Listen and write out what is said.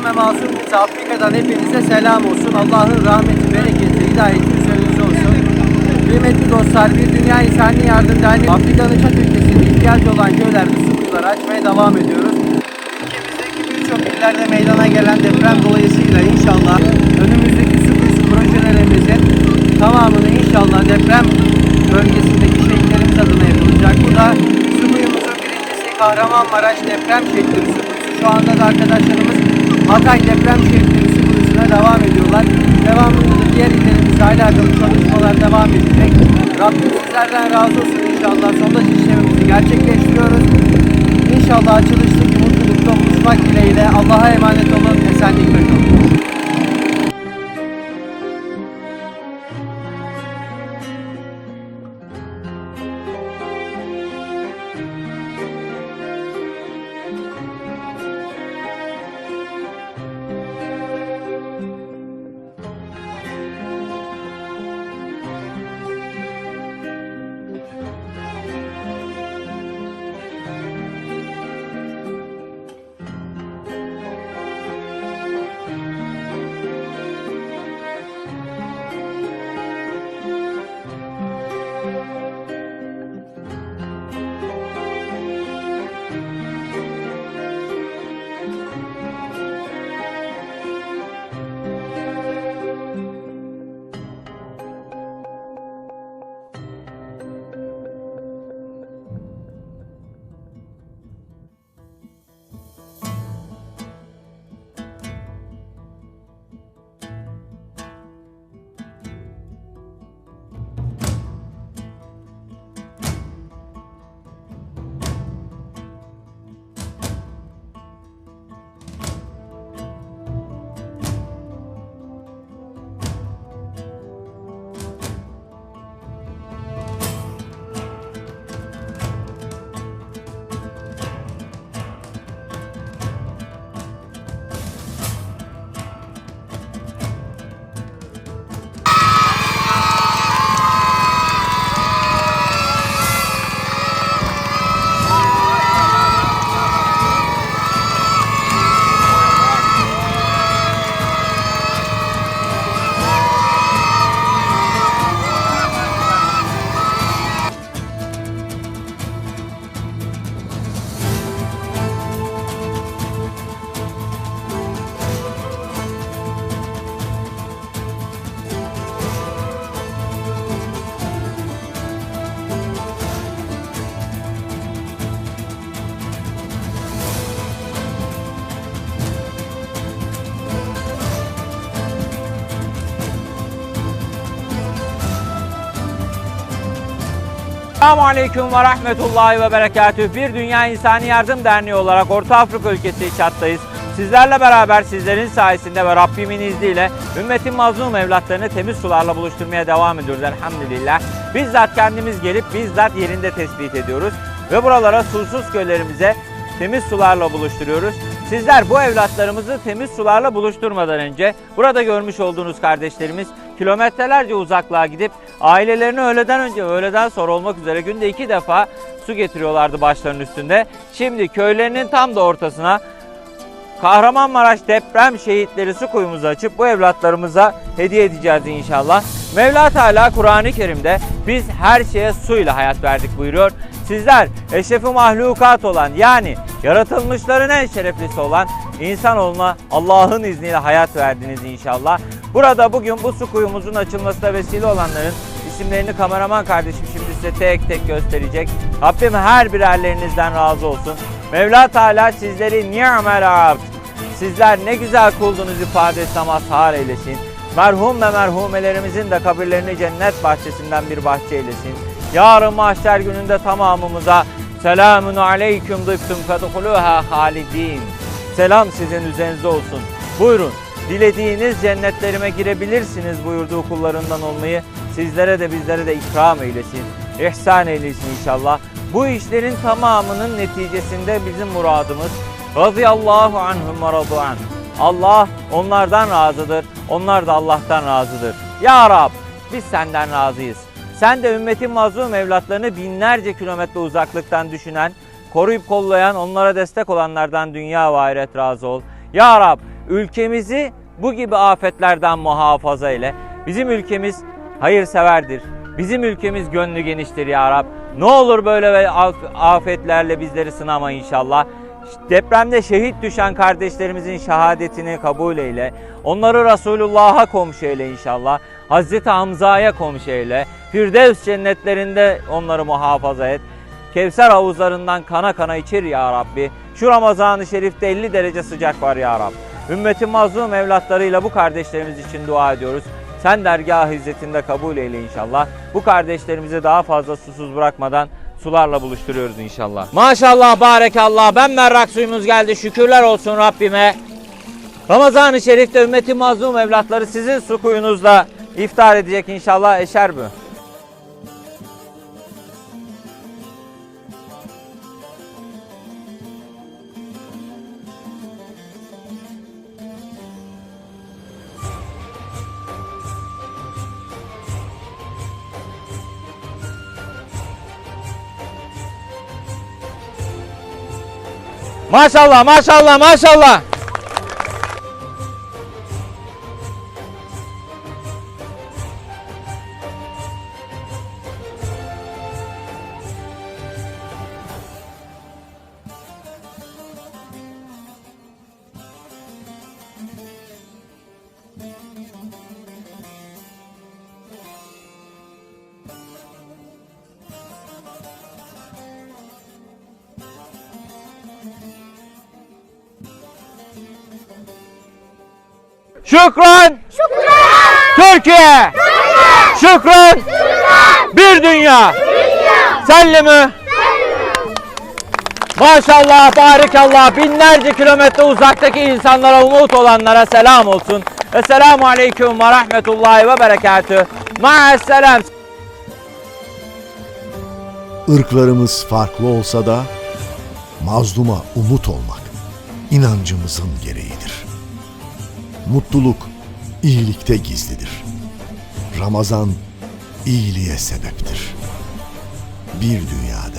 mazlum ve masum Afrika'dan hepinize selam olsun. Allah'ın rahmeti, bereketi, hidayeti üzerinize olsun. Kıymetli dostlar, bir Dünya İnsani Yardım Derneği Afrika'nın çok ülkesinde ihtiyaç olan köylerde su kuyuları açmaya devam ediyoruz. Ülkemizdeki birçok illerde meydana gelen deprem dolayısıyla inşallah önümüzdeki su kuyusu projelerimizin tamamını inşallah deprem bölgesindeki şehitlerimiz adına yapılacak. Bu da su kuyumuzun birincisi Kahramanmaraş deprem şehitleri su. Şu anda da arkadaşlarımız Hatay deprem su kuyusuna devam ediyorlar. Devamında da diğer illerimizle alakalı çalışmalar devam edecek. Rabbim sizlerden razı olsun inşallah. Sondaj işlemimizi gerçekleştiriyoruz. İnşallah açılıştaki mutlulukla buluşmak dileğiyle Allah'a emanet olun. Esenlikle kalın. Selamun Aleyküm ve Rahmetullahi ve Berekatühü. Bir Dünya İnsani Yardım Derneği olarak Orta Afrika ülkesi Çat'tayız. Sizlerle beraber sizlerin sayesinde ve Rabbimin izniyle ümmetin mazlum evlatlarını temiz sularla buluşturmaya devam ediyoruz elhamdülillah. Bizzat kendimiz gelip bizzat yerinde tespit ediyoruz. Ve buralara susuz köylerimize temiz sularla buluşturuyoruz. Sizler bu evlatlarımızı temiz sularla buluşturmadan önce burada görmüş olduğunuz kardeşlerimiz kilometrelerce uzaklığa gidip ailelerini öğleden önce öğleden sonra olmak üzere günde iki defa su getiriyorlardı başlarının üstünde. Şimdi köylerinin tam da ortasına Kahramanmaraş deprem şehitleri su kuyumuzu açıp bu evlatlarımıza hediye edeceğiz inşallah. Mevla Teala Kur'an-ı Kerim'de biz her şeye suyla hayat verdik buyuruyor. Sizler eşrefi mahlukat olan yani yaratılmışların en şereflisi olan insanoğluna Allah'ın izniyle hayat verdiniz inşallah. Burada bugün bu su kuyumuzun açılmasına vesile olanların isimlerini kameraman kardeşim şimdi size tek tek gösterecek. Rabbim her birerlerinizden razı olsun. Mevla Teala sizleri ni'mel abd. Sizler ne güzel kuldunuz ifadesi mazhar eylesin. Merhum ve merhumelerimizin de kabirlerini cennet bahçesinden bir bahçe eylesin. Yarın mahşer gününde tamamımıza selamun aleyküm dıftüm fedhuluha halidin. Selam sizin üzerinize olsun. Buyurun dilediğiniz cennetlerime girebilirsiniz buyurduğu kullarından olmayı sizlere de bizlere de ikram eylesin. İhsan eylesin inşallah. Bu işlerin tamamının neticesinde bizim muradımız radıyallahu anhum ve radu. Allah onlardan razıdır. Onlar da Allah'tan razıdır. Ya Rab biz senden razıyız. Sen de ümmetin mazlum evlatlarını binlerce kilometre uzaklıktan düşünen, koruyup kollayan, onlara destek olanlardan dünya ve ahiret razı ol. Ya Rab ülkemizi bu gibi afetlerden muhafaza eyle. Bizim ülkemiz hayırseverdir. Bizim ülkemiz gönlü geniştir ya Rab. Ne olur böyle afetlerle bizleri sınama inşallah. Depremde şehit düşen kardeşlerimizin şehadetini kabul eyle. Onları Resulullah'a komşu eyle inşallah. Hazreti Hamza'ya komşu eyle. Firdevs cennetlerinde onları muhafaza et. Kevser havuzlarından kana kana içir ya Rabbi. Şu Ramazan-ı Şerif'te 50 derece sıcak var ya Rab. Ümmetin mazlum evlatlarıyla bu kardeşlerimiz için dua ediyoruz. Sen dergah izzetinde kabul eyle inşallah. Bu kardeşlerimizi daha fazla susuz bırakmadan sularla buluşturuyoruz inşallah. Maşallah, barekallah. Ben merrak suyumuz geldi. Şükürler olsun Rabbime. Ramazan-ı Şerif'te ümmetin mazlum evlatları sizin su kuyunuzla iftar edecek inşallah eşer bu. Maşallah, maşallah, maşallah. Şükran. Türkiye. Şükran. Bir dünya. Senle mi? Maşallah, barikallah. Binlerce kilometre uzaktaki insanlara umut olanlara selam olsun. Esselamu aleyküm ve rahmetullahi ve berekatüh. Ma'asselam. Irklarımız farklı olsa da mazluma umut olmak inancımızın gereğidir. Mutluluk iyilikte gizlidir. Ramazan iyiliğe sebeptir. Bir Dünya